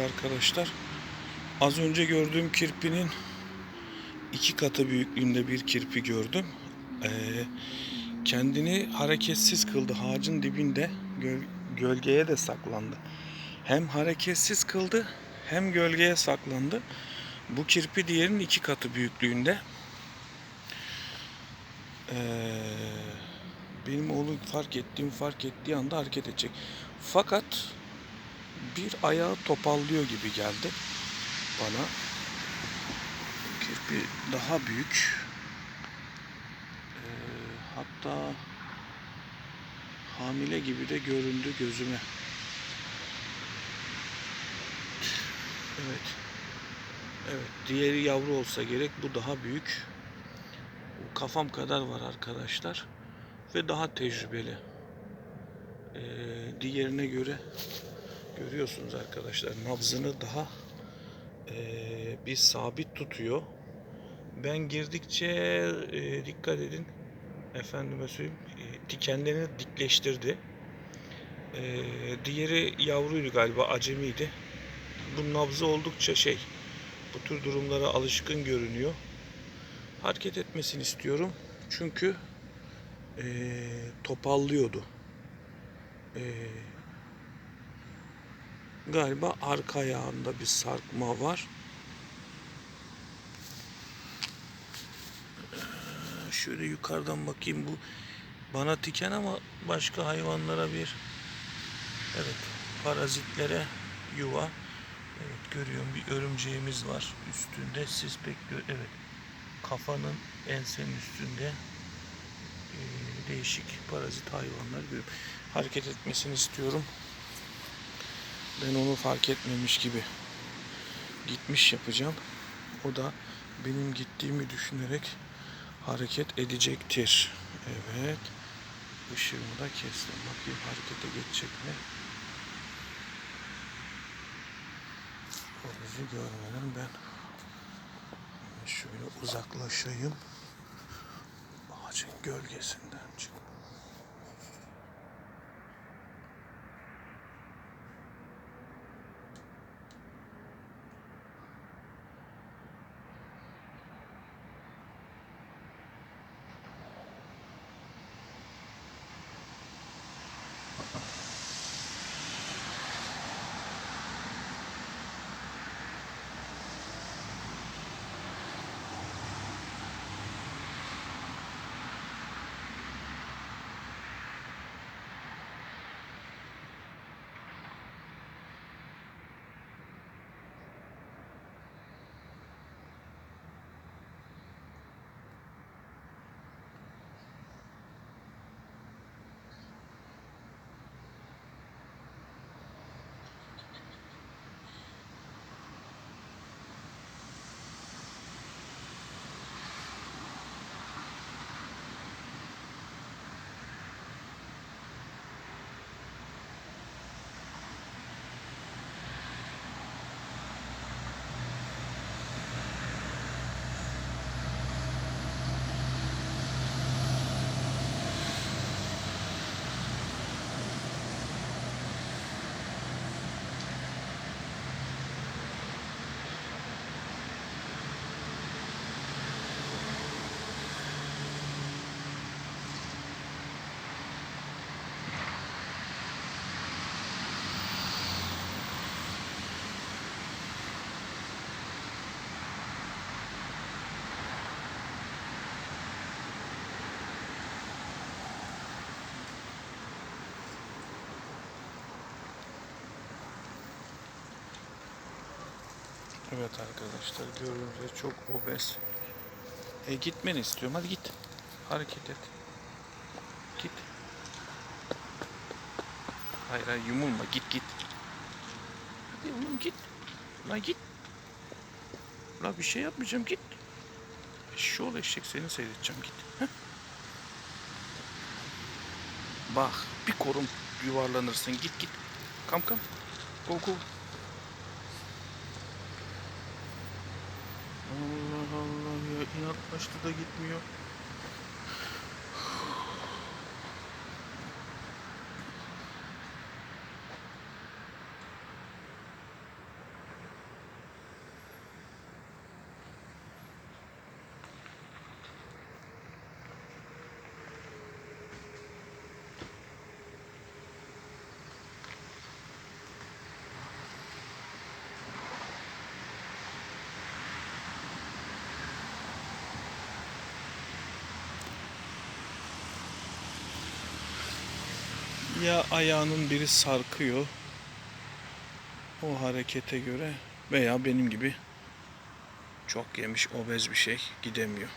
arkadaşlar. Az önce gördüğüm kirpinin iki katı büyüklüğünde bir kirpi gördüm. Ee, kendini hareketsiz kıldı ağacın dibinde göl- gölgeye de saklandı. Hem hareketsiz kıldı hem gölgeye saklandı. Bu kirpi diğerinin iki katı büyüklüğünde. Ee, benim oğlum fark ettiğim fark ettiği anda hareket edecek. Fakat bir ayağı topallıyor gibi geldi bana. Kirpi daha büyük. Ee, hatta hamile gibi de göründü gözüme. Evet. Evet. Diğeri yavru olsa gerek. Bu daha büyük. Kafam kadar var arkadaşlar. Ve daha tecrübeli. Ee, diğerine göre görüyorsunuz arkadaşlar nabzını daha eee, bir sabit tutuyor. Ben girdikçe eee, dikkat edin efendime söyleyeyim eee, dikenlerini dikleştirdi. Eee, diğeri yavruydu galiba acemiydi. Bu nabzı oldukça şey bu tür durumlara alışkın görünüyor. Hareket etmesini istiyorum. Çünkü eee, topallıyordu. Eee Galiba arka ayağında bir sarkma var. Şöyle yukarıdan bakayım bu bana tiken ama başka hayvanlara bir evet parazitlere yuva. Evet görüyorum bir örümceğimiz var üstünde siz pek gö- evet kafanın ensenin üstünde ee, değişik parazit hayvanlar görüyorum. Hareket etmesini istiyorum. Ben onu fark etmemiş gibi gitmiş yapacağım. O da benim gittiğimi düşünerek hareket edecektir. Evet. Işığımı da kestim. Bakayım harekete geçecek mi? O bizi görmeden ben şöyle uzaklaşayım. Ağacın gölgesinden çık. Evet arkadaşlar görünce çok obez. E gitmeni istiyorum. Hadi git. Hareket et. Git. Hayır hayır yumulma. Git git. Hadi oğlum git. La git. La bir şey yapmayacağım git. Şu ol eşek seni seyredeceğim git. Heh. Bak bir korum yuvarlanırsın git git. Kam kam. Go go. Allah Allah ya başta da gitmiyor. Ya ayağının biri sarkıyor o harekete göre veya benim gibi çok yemiş obez bir şey gidemiyor.